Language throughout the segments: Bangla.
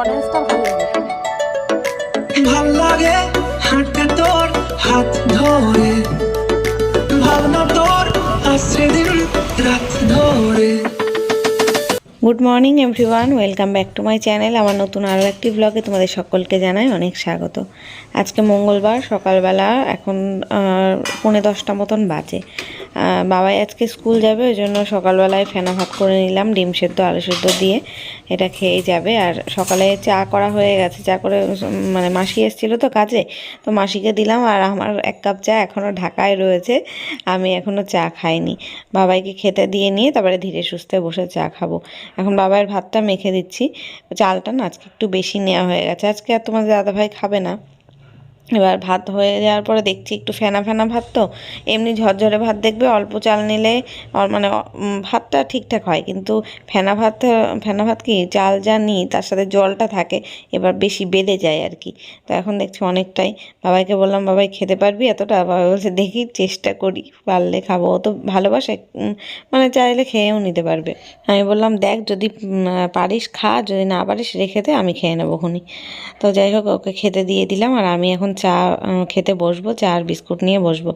অডিয়েন্সটা ভালো লাগে ভালো লাগে হাঁটতে তোর হাত ধরে। ভাবনা তোর আসছে দিন রাত ধরে। Good morning everyone welcome back to my channel আমার নতুন আরও একটি ব্লগে তোমাদের সকলকে জানাই অনেক স্বাগত। আজকে মঙ্গলবার সকালবেলা এখন পৌনে দশটা মতন বাজে। বাবাই আজকে স্কুল যাবে, ওই জন্য সকালবেলায় ফেনা ভাত করে নিলাম, ডিম সেদ্ধ, আলু সেদ্ধ দিয়ে এটা খেয়েই যাবে। আর সকালে চা করা হয়ে গেছে, চা করে মানে মাসি এসেছিল তো কাজে, তো মাসিকে দিলাম, আর আমার এক কাপ চা এখনও ঢাকায় রয়েছে, আমি এখনও চা খাইনি। বাবাইকে খেতে দিয়ে নিয়ে তারপরে ধীরে সুস্থে বসে চা খাব। এখন বাবার ভাতটা মেখে দিচ্ছি, চালটা না আজকে একটু বেশি নেওয়া হয়ে গেছে, আজকে আর তোমাদের দাদাভাই খাবে না। এবার ভাত হয়ে যাওয়ার পরে দেখছি একটু ফেনা ফেনা ভাত তো, এমনি ঝরঝরে ভাত দেখবে, অল্প চাল নিলে মানে ভাতটা ঠিকঠাক হয়। কিন্তু ফেনা ভাত ফেনা ভাত কি চাল যা নিই তার সাথে জলটা থাকে, এবার বেশি বেড়ে যায় আর কি। তো এখন দেখছি অনেকটাই। বাবাইকে বললাম, বাবাই, খেতে পারবি এতটা? বাবা বলছে, দেখি, চেষ্টা করি। পারলে খাব। ও তো ভালোবাসে মানে চাইলে খেয়েও নিতে পারবে। আমি বললাম, দেখ, যদি পারিস, খা, যদি না পারিস, রেখে দে, আমি খেয়ে নেব খুনি। তো যাই হোক, ওকে খেতে দিয়ে দিলাম। আর আমি এখন চা খেতে বসবো, চা আর বিস্কুট নিয়ে বসবো।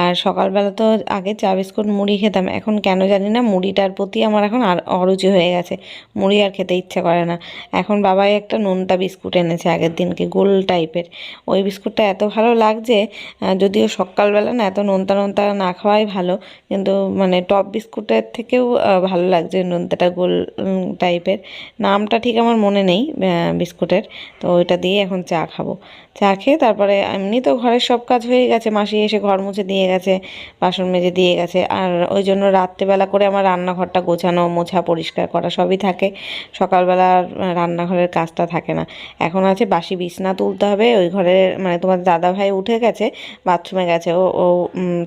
আর সকালবেলা তো আগে চা, বিস্কুট, মুড়ি খেতাম। এখন কেন জানি না, মুড়িটার প্রতি আমার এখন আর অরুচি হয়ে গেছে। মুড়ি আর খেতে ইচ্ছে করে না। এখন বাবাই একটা নোনতা বিস্কুট এনেছে আগের দিনকে, গোল টাইপের। ওই বিস্কুটটা এত ভালো লাগছে যদিও সকালবেলা না, এত নোনতা নোনতা না খাওয়াই ভালো। কিন্তু মানে টপ বিস্কুটের থেকেও ভালো লাগছে নোনতাটা গোল টাইপের। নামটা ঠিক আমার মনে নেই বিস্কুটের। তো ওইটা দিয়ে এখন চা খাব। চা খেয়ে তারপরে এমনি তো ঘরের সব কাজ হয়ে গেছে। মাসি এসে ঘর মুছে দিয়ে গেছে, বাসন মেজে দিয়ে গেছে। আর ওই জন্য রাত্রেবেলা করে আমার রান্নাঘরটা গোছানো, মোছা, পরিষ্কার করা সবই থাকে। সকালবেলা রান্নাঘরের কাজটা থাকে না। এখন আছে বাসি বিছনা তুলতে হবে। ওই ঘরে মানে তোমার দাদা ভাই উঠে গেছে, বাথরুমে গেছে। ও ও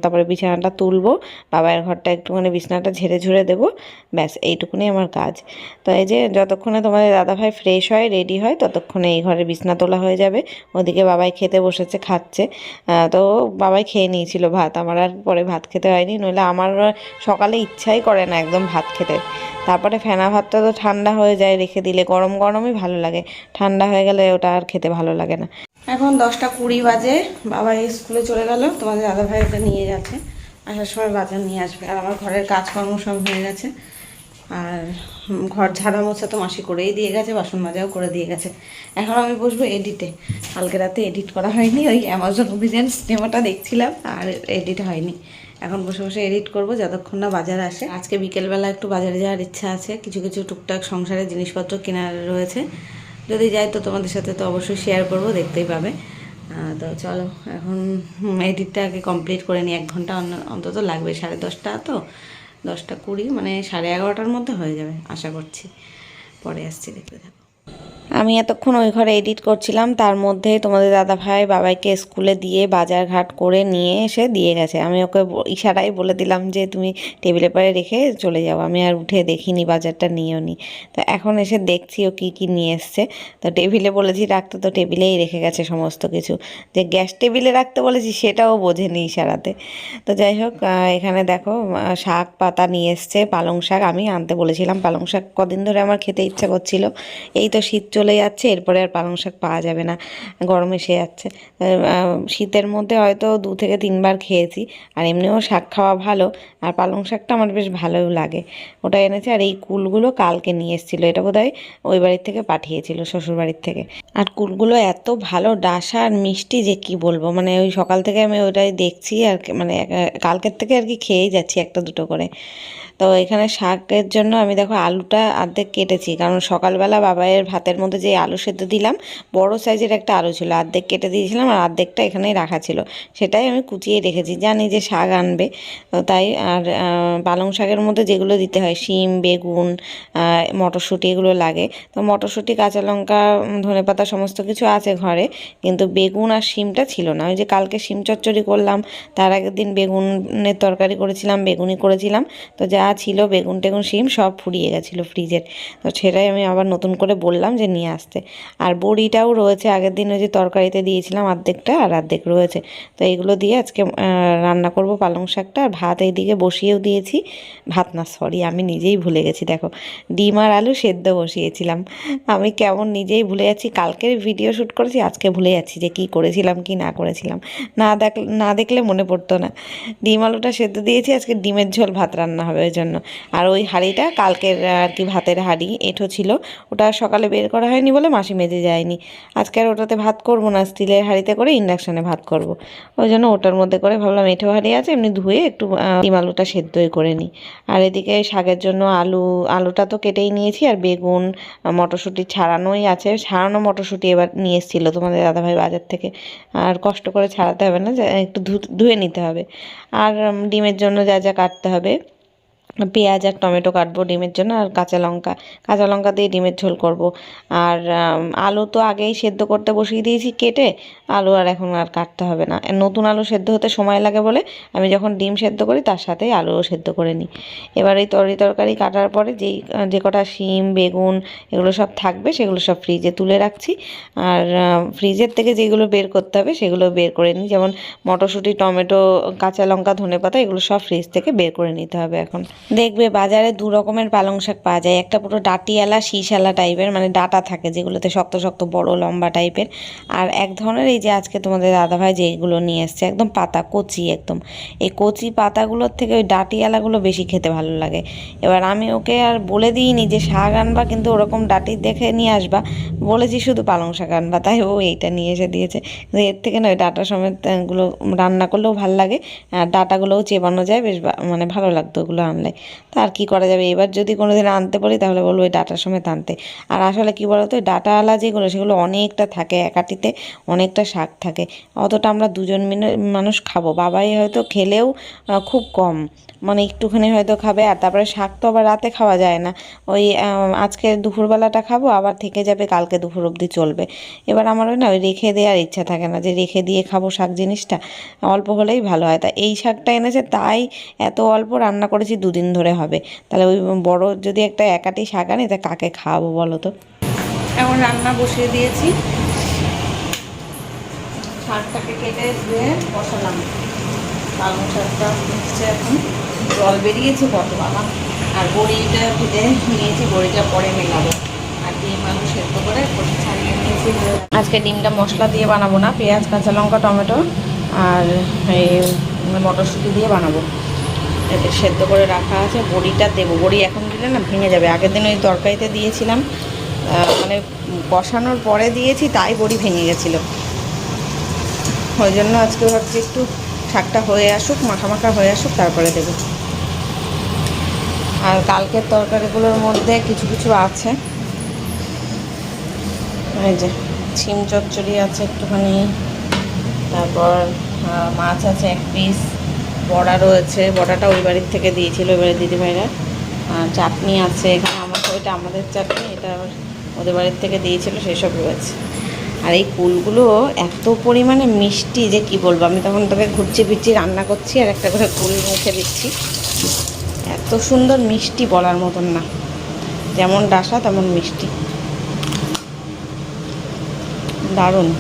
তারপরে বিছানাটা তুলবো। বাবার ঘরটা একটুখানি বিছানাটা ঝেড়ে ঝুড়ে দেবো। ব্যাস, এইটুকুনি আমার কাজ। তো এই যে যতক্ষণে তোমাদের দাদা ভাই ফ্রেশ হয় রেডি হয়, ততক্ষণে এই ঘরে বিছনা তোলা হয়ে যাবে। ওদিকে বাবাই খেতে বসেছে, খাচ্ছে। তো বাবাই খেয়ে নিয়েছিল ভাত। আমার আর পরে ভাত খেতে হয়নি, নইলে আমার সকালে ইচ্ছাই করে না একদম ভাত খেতে। তারপরে ফেনা ভাতটা তো ঠান্ডা হয়ে যায়, রেখে দিলে। গরম গরমই ভালো লাগে। ঠান্ডা হয়ে গেলে ওটা আর খেতে ভালো লাগে না। এখন দশটা কুড়ি বাজে। বাবা স্কুলে চলে গেল, তোমাদের দাদা ভাই ওকে নিয়ে যাচ্ছে আসার সময় বাজার নিয়ে আসবে। আর আমার ঘরের কাজকর্ম সব হয়ে গেছে। আর ঘর ঝাড়া মোছা তো মাসি করেই দিয়ে গেছে, বাসন মাজাও করে দিয়ে গেছে। এখন আমি বসবো এডিটে কালকে রাতে এডিট করা হয়নি, ওই অ্যামাজন অভিযান সিনেমাটা দেখছিলাম, আর এডিট হয়নি। এখন বসে বসে এডিট করব, যতক্ষণ না বাজার আসে। আজকে বিকেলবেলা একটু বাজারে যাওয়ার ইচ্ছা আছে, কিছু কিছু টুকটাক সংসারের জিনিসপত্র কেনার রয়েছে। যদি যাই তো তোমাদের সাথে তো অবশ্যই শেয়ার করব, দেখতেই পাবে। তো চলো, এখন এডিটটা আগে কমপ্লিট করে নিই, এক ঘণ্টা অন্য- অন্তত লাগবে সাড়ে দশটা তো। দশটা কুড়ি মানে সাড়ে এগারোটার মধ্যে হয়ে যাবে আশা করছি। পরে আসছি দেখতে থাকো। আমি এতক্ষণ ওই ঘরে এডিট করছিলাম, তার মধ্যে তোমাদের দাদা ভাই বাবাইকে স্কুলে দিয়ে বাজার ঘাট করে নিয়ে এসে দিয়ে গেছে। আমি ওকে ইশারাই বলে দিলাম যে, তুমি টেবিলের পরে রেখে চলে যাও, আমি আর উঠে দেখিনি, বাজারটা নিয়েও নি। তো এখন এসে দেখছি ও কী কী নিয়ে এসছে। তো টেবিলে বলেছি, রাখতে তো টেবিলেই রেখে গেছে সমস্ত কিছু। যে গ্যাস টেবিলে রাখতে বলেছি, সেটাও বোঝেনি ইশারাতে। তো যাই হোক এখানে দেখো শাক পাতা নিয়ে এসছে, পালং শাক। আমি আনতে বলেছিলাম, পালং শাক কদিন ধরে আমার খেতে ইচ্ছা করছিল। এই তো শীত চলে যাচ্ছে, এরপরে আর পালং শাক পাওয়া যাবে না, গরম এসে যাচ্ছে। শীতের মধ্যে হয়তো দু থেকে তিনবার খেয়েছি, আর এমনিও শাক খাওয়া ভালো, আর পালং শাকটা আমার বেশ ভালোও লাগে। ওটা এনেছে আর এই কুলগুলো কালকে নিয়ে এসেছিল, এটা বোধহয় ওই বাড়ির থেকে পাঠিয়েছিল শ্বশুর বাড়ির থেকে। আর কুলগুলো এত ভালো, ডাসা আর মিষ্টি যে কি বলব মানে ওই সকাল থেকে আমি ওটাই দেখছি আর মানে কালকের থেকে আর কি খেয়েই যাচ্ছি একটা দুটো করে। তো এখানে শাকের জন্য আমি দেখো আলুটা অর্ধেক কেটেছি, কারণ সকালবেলা বাবাইয়ের ভাতের মধ্যে যে আলু সেদ্ধ দিলাম, বড় সাইজের একটা আলু ছিল। অর্ধেক কেটে দিয়েছিলাম আর অর্ধেকটা এখানেই রাখা ছিল। সেটাই আমি কুচিয়ে রেখেছি। জানি যে শাক আনবে। তাই আর পালং শাকের মধ্যে যেগুলো দিতে হয়, শিম, বেগুন মটরশুঁটি এগুলো লাগে। তো মটরশুঁটি, কাঁচা লঙ্কা ধনে পাতা সমস্ত কিছু আছে ঘরে। কিন্তু বেগুন আর শিমটা ছিল না। ওই যে কালকে শিম চচ্চড়ি করলাম, তার আগের দিন বেগুনের তরকারি করেছিলাম বেগুনি করেছিলাম। তো যা ছিল বেগুন টেগুন শিম সব ফুরিয়ে গেছিল ফ্রিজের। তো সেটাই আমি আবার নতুন করে বললাম যে নিয়ে আসতে। আর বড়িটাও রয়েছে, আগের দিন ওই যে তরকারিতে দিয়েছিলাম অর্ধেকটা আর অর্ধেক রয়েছে। তো এগুলো দিয়ে আজকে রান্না করব পালং শাকটা। আর ভাত এইদিকে বসিয়েও দিয়েছি। ভাত না সরি আমি নিজেই ভুলে গেছি, দেখো। ডিম আর আলু সেদ্ধ বসিয়েছিলাম। আমি কেমন নিজেই ভুলে যাচ্ছি। কালকের ভিডিও শ্যুট করেছি, আজকে ভুলে যাচ্ছি যে কি করেছিলাম, কি না করেছিলাম। না দেখ, না দেখলে মনে পড়তো না। ডিম আলুটা সেদ্ধ দিয়েছি, আজকে ডিমের ঝোল ভাত রান্না হবে ওই জন্য। আর ওই হাঁড়িটা কালকের আর কি ভাতের হাঁড়ি, এঁঠো ছিল। ওটা সকালে বের করা হয়নি বলে মাসি মেজে যায়নি। আজকে আর ওটাতে ভাত করব না, স্টিলের হাঁড়িতে করে ইন্ডাকশানে ভাত করব। ওই জন্য ওটার মধ্যে করে ভাবলাম এঁঠো হাঁড়ি আছে, এমনি ধুয়ে একটু ডিম আলুটা সেদ্ধই করে নিই। আর এদিকে শাকের জন্য আলু, আলুটা তো কেটেই নিয়েছি, আর বেগুন মটরশুঁটি ছাড়ানোই আছে। ছাড়ানো মটরশুঁটি এবার নিয়ে এসেছিল তোমাদের দাদাভাই বাজার থেকে। আর কষ্ট করে ছাড়াতে হবে না একটু ধুয়ে নিতে হবে। আর ডিমের জন্য যা যা কাটতে হবে পেঁয়াজ আর টমেটো কাটবো ডিমের জন্য আর কাঁচা লঙ্কা। কাঁচা লঙ্কা দিয়ে ডিমের ঝোল করব। আর আলু তো আগেই সেদ্ধ করতে বসিয়ে দিয়েছি কেটে, আলু আর এখন আর কাটতে হবে না। নতুন আলু সেদ্ধ হতে সময় লাগে বলে আমি যখন ডিম সেদ্ধ করি তার সাথেই আলুও সেদ্ধ করে নিই। এবার এই তরি তরকারি কাটার পরে যেই, যে কটা শিম, বেগুন এগুলো সব থাকবে সেগুলো সব ফ্রিজে তুলে রাখছি। আর ফ্রিজের থেকে যেগুলো বের করতে হবে সেগুলো বের করে নিই। যেমন মটরশুঁটি, টমেটো, কাঁচা লঙ্কা ধনে পাতা এগুলো সব ফ্রিজ থেকে বের করে নিতে হবে এখন। দেখবে বাজারে দু রকমের পালং শাক পাওয়া যায়। একটা পুরো ডাটিয়ালা শীষালা টাইপের মানে ডাটা থাকে যেগুলোতে শক্ত শক্ত বড় লম্বা টাইপের আর এক ধরনের এই যে আজকে তোমাদের দাদাভাই যেগুলো নিয়ে এসছে একদম পাতা কচি একদম। এই কচি পাতাগুলোর থেকে ওই ডাটিয়ালাগুলো বেশি খেতে ভালো লাগে। এবার আমি ওকে আর বলে দিইনি যে শাক আনবা কিন্তু ওরকম ডাটি দেখে নিয়ে আসবা। বলেছি শুধু পালং শাক আনবা তাই ও এইটা নিয়ে এসে দিয়েছে। এর থেকে না ওই ডাটা সমেত আহ, গুলো রান্না করলেও ভালো লাগে আর ডাটাগুলোও চেবানো যায় বেশ মানে ভালো লাগতো ওগুলো আনলে। তা আর কি করা যাবে? এবার যদি কোনোদিন আনতে বলি তাহলে বলব ওই ডাটার সমেত আনতে। আর আসলে কি বলতো ডাটাওয়ালা যেগুলো, সেগুলো অনেকটা থাকে একাটিতে, অনেকটা শাক থাকে। অতটা আমরা দুজন মিনে- মানুষ খাব। বাবাই হয়তো খেলেও খুব কম। মানে একটুখানি হয়তো খাবে, আর তারপরে শাক তো আবার রাতে খাওয়া যায় না। ওই আজকে দুপুরবেলাটা খাব, আবার থেকে যাবে কালকে দুপুর অবধি চলবে। এবার আমার ওই না, ওই রেখে দেওয়ার ইচ্ছা থাকে না যে রেখে দিয়ে খাব শাক জিনিসটা। অল্প হলেই ভালো হয়। তা এই শাকটা এনেছে, তাই এত অল্প রান্না করেছি দুদিন ধরে হবে। তাহলে ওই বড় যদি একটা একাটি শাক আনি, তা কাকে খাওয়াবো বলো তো? এখন রান্না বসিয়ে দিয়েছি। শাকটাকে কেটে ধুয়ে বসালাম। পালং শাকটা হচ্ছে এখন জল বেরিয়েছে কত বাবা আর বড়িটা ভেজে নিয়েছি, বড়িটা পরে মেলাবো। আর ডিম আলু সেদ্ধ করে ছাড়িয়ে নিয়েছি। আজকে ডিমটা মশলা দিয়ে বানাবো না, পেঁয়াজ, কাঁচা লঙ্কা, টমেটো আর এই মটরশুঁটি দিয়ে বানাবো। সেদ্ধ করে রাখা আছে, বড়িটা দেবো। বড়ি এখন দিলে না ভেঙে যাবে। আগের দিন ওই তরকারিতে দিয়েছিলাম মানে কষানোর পরে দিয়েছি, তাই বড়ি ভেঙে গেছিল। ওই জন্য আজকে ভাবছি একটু শাকটা হয়ে আসুক, মাখা হয়ে আসুক, তারপরে দেবো। আর কালকের তরকারিগুলোর মধ্যে কিছু কিছু আছে। এই যে, ছিম চচ্চড়ি আছে একটুখানি, তারপর মাছ আছে এক পিস বড়া রয়েছে, বড়াটা ওই বাড়ির থেকে দিয়েছিল ওই বাড়ির দিদিভাইরা। আর চাটনি আছে এখানে, আমার ওইটা আমাদের চাটনি, এটা ওদের বাড়ির থেকে দিয়েছিল, সেসব রয়েছে। আর এই কুলগুলো এত পরিমাণে মিষ্টি যে কি বলব, আমি তখন তোকে ঘুরছি ফিরছি, রান্না করছি, আর একটা করে কুল মুখে দিচ্ছি। এত সুন্দর মিষ্টি বলার মতন না। যেমন ডাসা, তেমন মিষ্টি। দারুণ।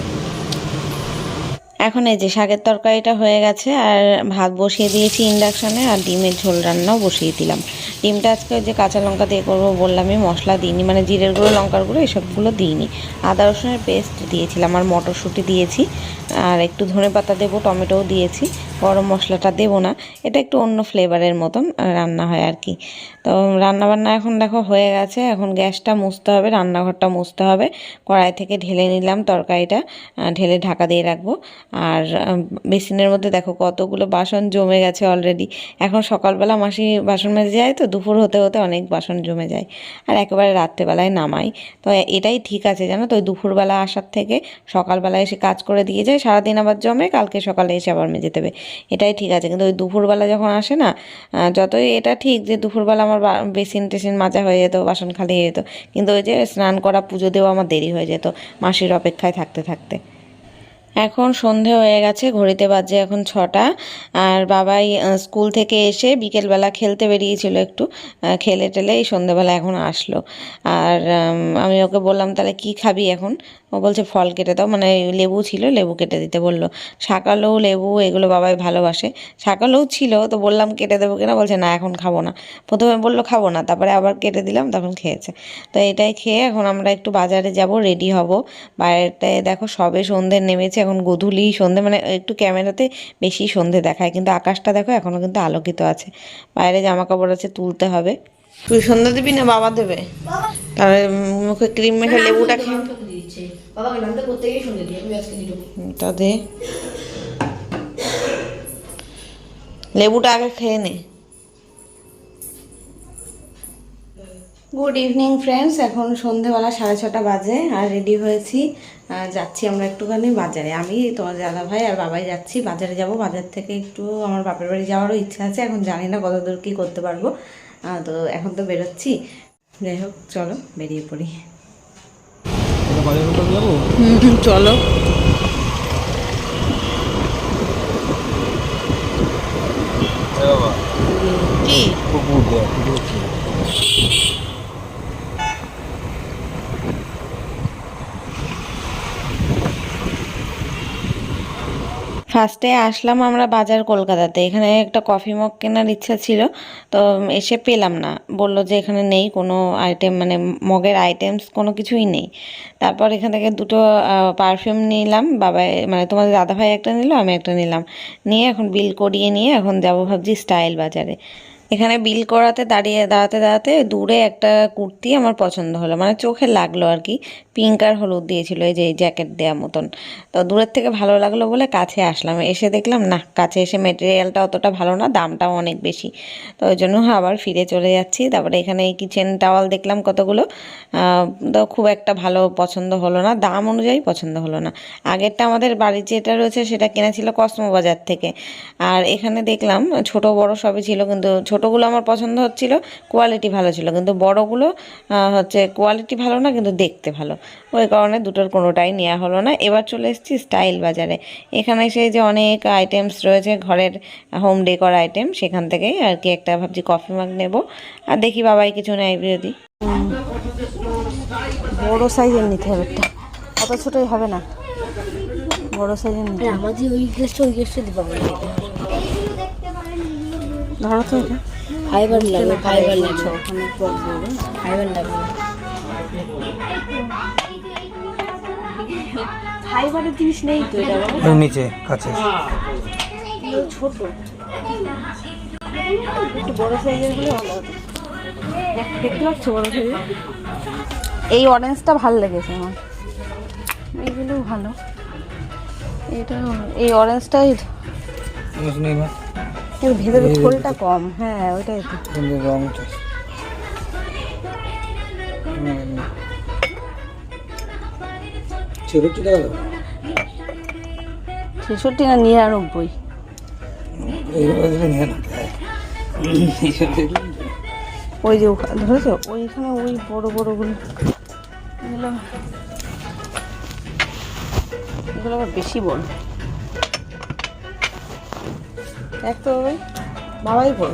এখন এই যে শাকের তরকারিটা হয়ে গেছে, আর ভাত বসিয়ে দিয়েছি ইন্ডাকশানে আর ডিমের ঝোল রান্নাও বসিয়ে দিলাম। ডিমটা আজকে যে কাঁচা লঙ্কা দিয়ে করব বললামই, মশলা দিইনি মানে জিরের গুঁড়ো, লঙ্কার গুঁড়ো, এসবগুলো দিইনি। আদা রসুনের পেস্ট দিয়েছিলাম, আর মটরশুঁটি দিয়েছি। আর একটু ধনে পাতা দেবো, টমেটোও দিয়েছি। গরম মশলাটা দেবো না। এটা একটু অন্য ফ্লেভারের মতন রান্না হয় আর কি। তো রান্না বান্না এখন দেখো হয়ে গেছে। এখন গ্যাসটা মুছতে হবে, রান্নাঘরটা মুছতে হবে। কড়াই থেকে ঢেলে নিলাম তরকারিটা ঢেলে ঢাকা দিয়ে রাখব। আর বেসিনের মধ্যে দেখো কতগুলো বাসন জমে গেছে অলরেডি এখন সকালবেলা মাসি বাসন মেজে যায় তো, দুপুর হতে হতে অনেক বাসন জমে যায়। আর একেবারে রাত্রেবেলায় নামাই। তো এটাই ঠিক আছে জানো তো? দুপুরবেলা আসার থেকে সকালবেলা এসে কাজ করে দিয়ে যায় সারাদিন আবার জমে কালকে সকালে এসে আবার মেজে দেবে। এটাই ঠিক আছে, কিন্তু ওই দুপুরবেলা যখন আসে না যতই এটা ঠিক যে দুপুরবেলা আমার বেসিন টেসিন মাজা হয়ে যেত, বাসন খালি হয়ে যেত, কিন্তু ওই যে স্নান করা, পুজো দেওয়া আমার দেরি হয়ে যেত মাসির অপেক্ষায় থাকতে থাকতে। এখন সন্ধে হয়ে গেছে, ঘড়িতে বাজে এখন ছটা। আর বাবাই স্কুল থেকে এসে বিকেলবেলা খেলতে বেরিয়েছিল একটু। খেলে টেলে এই সন্ধেবেলা এখন আসলো। আর আমি ওকে বললাম, তাহলে কি খাবি এখন? ও বলছে, ফল কেটে দাও। মানে লেবু ছিল, লেবু কেটে দিতে বলল। শাকালৌ, লেবু এগুলো বাবাই ভালোবাসে। শাকালৌ ছিল, তো বললাম, কেটে দেবো কিনা? বলছে, না, এখন খাব না। প্রথমে বলল, খাব না। তারপরে আবার কেটে দিলাম, তখন খেয়েছে। তো এটাই খেয়ে এখন আমরা একটু বাজারে যাব রেডি হব। বাইরেটায় দেখো সবে সন্ধে নেমেছে এখন গধূলি সন্ধে মানে একটু ক্যামেরাতে বেশি সন্ধে দেখায় কিন্তু আকাশটা দেখো এখনও কিন্তু আলোকিত আছে। বাইরে জামা কাপড় আছে তুলতে হবে। তুই সন্ধ্যা দিবি না বাবা দেবে? তাহলে মুখে ক্রিম মেখে লেবুটা খেয়ে লেবুটা আগে খেয়ে নে। গুড ইভিনিং ফ্রেন্ডস এখন সন্ধেবেলা সাড়ে ছটা বাজে আর রেডি হয়েছি। যাচ্ছি আমরা একটুখানি বাজারে। আমি তোমার দাদা ভাই আর বাবাই যাচ্ছি। বাজারে যাব। বাজার থেকে একটু আমার বাপের বাড়ি যাওয়ারও ইচ্ছা আছে। এখন জানি না কত দূর কী করতে পারব। তো এখন তো বেরোচ্ছি। যাই হোক চলো বেরিয়ে পড়ি। হুম চলো। কি? ফার্স্টে আসলাম আমরা বাজার কলকাতাতে। এখানে একটা কফি মগ কেনার ইচ্ছা ছিল, তো এসে পেলাম না। বলল যে এখানে নেই, কোনো আইটেম মানে মগের আইটেমস কোনো কিছুই নেই। তারপর এখান থেকে দুটো পারফিউম নিলাম, বাবা মানে তোমাদের দাদাভাই একটা নিল, আমি একটা নিলাম। নিয়ে এখন বিল করিয়ে নিয়ে এখন যাব ভাবছি স্টাইল বাজারে। এখানে বিল করাতে, দাঁড়িয়ে, দাঁড়াতে দাঁড়াতে দূরে একটা কুর্তি আমার পছন্দ হলো। মানে চোখে লাগল আর কি। পিঙ্ক আর হলুদ দিয়েছিল এই যে জ্যাকেট দেওয়া মতন। তো দূরের থেকে ভালো লাগল বলে কাছে আসলাম। এসে দেখলাম, না, কাছে এসে মেটেরিয়ালটা অতটা ভালো না, দামটাও অনেক বেশি। তো ওই জন্য আবার ফিরে চলে যাচ্ছি। তারপরে এখানে এই কিচেন টাওয়াল দেখলাম কতগুলো। তো খুব একটা ভালো পছন্দ হলো না। দাম অনুযায়ী পছন্দ হলো না। আগেরটা আমাদের বাড়ির যেটা রয়েছে, সেটা কেনা ছিল কসমো বাজার থেকে। আর এখানে দেখলাম, ছোট বড় সবই ছিল, কিন্তু ছোটগুলো আমার পছন্দ হচ্ছিল কোয়ালিটি ভালো ছিল। কিন্তু বড়গুলো হচ্ছে কোয়ালিটি ভালো না কিন্তু দেখতে ভালো। ওই কারণে দুটোর কোনোটাই নেওয়া হলো না। এবার চলে এসেছি স্টাইল বাজারে। এখানে সেই যে অনেক আইটেমস রয়েছে ঘরের হোম ডেকর আইটেম সেখান থেকেই আর কি একটা ভাবছি কফি মাগ নেব। আর দেখি বাবাই কিছু নেয় যদি বড় সাইজের নিতে হবে একটা। অত ছোটোই হবে না। বড় সাইজের নিতে আমার যে ওই গেস্ট ওই গ্যাসটা দিবা বলে ধরো তো। এটা ফাইবার লাগবে ফাইবার লাগবে ফাইবার লাগবে ফাইবারের জিনিস নেই তো এটা বাবা। নিচে কাছে। ছোট। একটু বড় সাইজেরগুলো ভালো হতো। দেখ- দেখতে পাচ্ছ বড় সাইজের এই অরেঞ্জটা ভালো লেগেছে আমার। এইগুলো ভালো। এটা এই অরেঞ্জটাই নেই এর ভেতরে খোলটা কম হ্যাঁ ওইটাই কিন্তু রংটা। ছেষট্টি টাকা দাও ছেষট্টি না নিরানব্বই? ওই যে ধরেছো? ওইখানে ওই বড় বড়গুলো। এগুলো এগুলো আবার বেশি বড়। এক তো বাবাই বাবাই বড়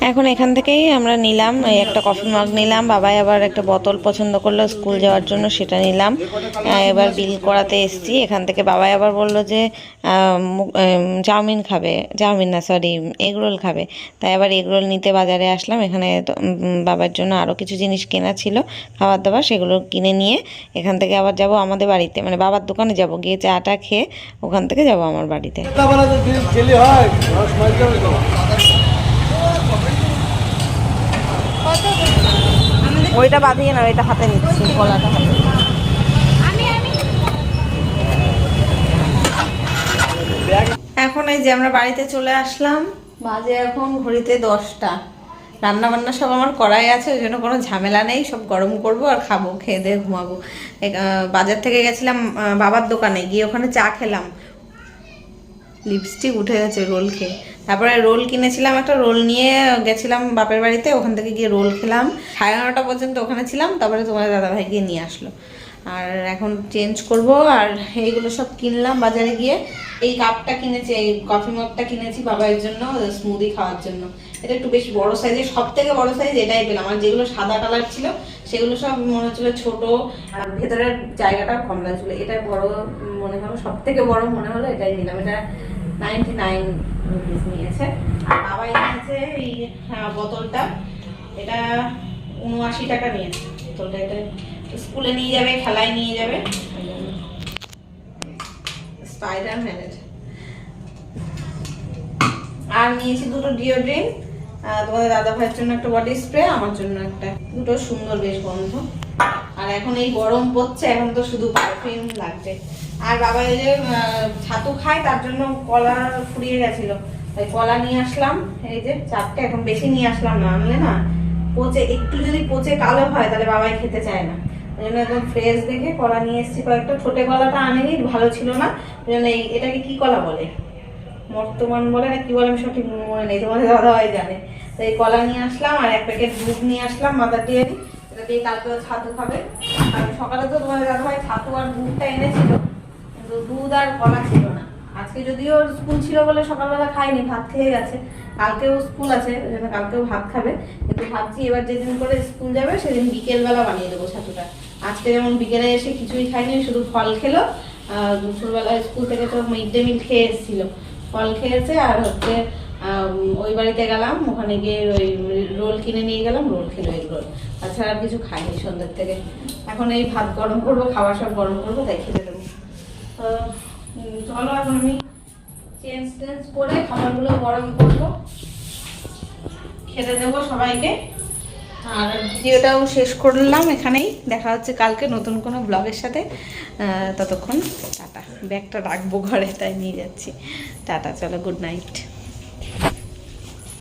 এখন এখান থেকেই আমরা নিলাম এই একটা কফি মগ নিলাম বাবাই আবার একটা বোতল পছন্দ করল স্কুল যাওয়ার জন্য সেটা নিলাম এবার বিল করাতে এসেছি এখান থেকে বাবাই আবার বলল যে চাউমিন খাবে চাউমিন না সরি এগরোল খাবে তাই আবার এগরোল নিতে বাজারে আসলাম এখানে বাবার জন্য আরও কিছু জিনিস কেনা ছিল খাবার দাবার সেগুলো কিনে নিয়ে এখান থেকে আবার যাব আমাদের বাড়িতে মানে বাবার দোকানে যাব গিয়ে চাটা খেয়ে ওখান থেকে যাব আমার বাড়িতে ওইটা বাঁধিয়ে না ওইটা হাতে নিচ্ছি, গলাটা হাতে এখন এই যে আমরা বাড়িতে চলে আসলাম, বাজে এখন ঘড়িতে দশটা। রান্না বান্না সব আমার করাই আছে, ওই জন্য কোনো ঝামেলা নেই, সব গরম করব আর খাব, খেয়ে দিয়ে ঘুমাবো। বাজার থেকে গেছিলাম বাবার দোকানে, গিয়ে ওখানে চা খেলাম। লিপস্টিক উঠে গেছে রোল খেয়ে। তারপরে রোল কিনেছিলাম, একটা রোল নিয়ে গেছিলাম বাপের বাড়িতে, ওখান থেকে গিয়ে রোল খেলাম। সাড়ে নটা পর্যন্ত ওখানে ছিলাম, তারপরে তোমার দাদাভাই গিয়ে নিয়ে আসলো। আর এখন চেঞ্জ করব, আর এইগুলো সব কিনলাম বাজারে গিয়ে। এই কাপটা কিনেছি, এই কফি মগটা কিনেছি বাবার জন্য স্মুদি খাওয়ার জন্য। এটা একটু বেশি বড় সাইজের সব থেকে বড় সাইজ এটাই পেলাম। আর যেগুলো সাদা কালার ছিল, সেগুলো সব মনে হচ্ছিল ছোট। আর ভেতরের জায়গাটা কম লাগছিল এটা বড় মনে হলো সব থেকে বড় মনে হলো, এটাই নিলাম। এটা হ্যাঁ, উনআশি টাকা নিয়েছে। স্কুলে নিয়ে যাবে খেলায় নিয়ে যাবে। আর নিয়েছি দুটো ডিওড্রেন্ট তোমাদের দাদা ভাইয়ের জন্য একটা বডি স্প্রে আমার জন্য একটা। দুটো সুন্দর বেশ গন্ধ। আর এখন এই গরম পড়ছে এখন তো শুধু পারফিউম লাগছে আর বাবা এই যে ছাতু খায়, তার জন্য কলা ফুরিয়ে গেছিল। তাই কলা নিয়ে আসলাম। এই যে, চারটে এখন বেশি নিয়ে আসলাম না, আনলে না পচে, একটু যদি পচে কালো হয়, তাহলে বাবাই খেতে চায় না। ওই জন্য একদম ফ্রেশ দেখে কলা নিয়ে এসেছি। কয়েকটা ছোটে কলাটা আনেনি, ভালো ছিল না। ওই জন্য এই, এটাকে কি কলা বলে? বর্তমান বলে না, কি বলে আমি সঠিক মনে নেই, তোমাদের দাদা ভাই জানে। তো এই কলা নিয়ে আসলাম, আর এক প্যাকেট দুধ নিয়ে আসলাম মাদার ডেয়ারি এটা দিয়ে কালকেও ছাতু খাবে। আর সকালে তো তোমাদের দাদা ভাই ছাতু আর দুধটা এনেছিল। দুধ আর কলা ছিল না। আজকে যদিও স্কুল ছিল বলে সকালবেলা খাইনি ভাত খেয়ে গেছে। কালকেও স্কুল আছে কালকেও ভাত খাবে। কিন্তু ভাবছি এবার যেদিন করে স্কুল যাবে, সেদিন বিকেলবেলা বানিয়ে দেবো ছাতুটা। আজকে যেমন বিকেলে এসে কিছুই খাইনি শুধু ফল খেলো। দুপুরবেলা স্কুল থেকে তো মিড ডে মিল খেয়ে এসেছিল। ফল খেয়েছে আর হচ্ছে ওই বাড়িতে গেলাম, ওখানে গিয়ে ওই রোল কিনে নিয়ে গেলাম, রোল খেলো এগ রোল। তাছাড়া আর কিছু খাইনি সন্ধ্যের থেকে। এখন এই ভাত গরম করব, খাবার সব গরম করব, তাই খেতে দেবো। তো চলো এখন আমি চেঞ্জ টেঞ্জ করে খাবারগুলো গরম করব। খেতে দেবো সবাইকে। আর ভিডিওটাও শেষ করলাম এখানেই। দেখা হচ্ছে কালকে নতুন কোনো ব্লগের সাথে। ততক্ষণ টাটা। ব্যাগটা রাখব ঘরে, তাই নিয়ে যাচ্ছি। টাটা, চলো গুড নাইট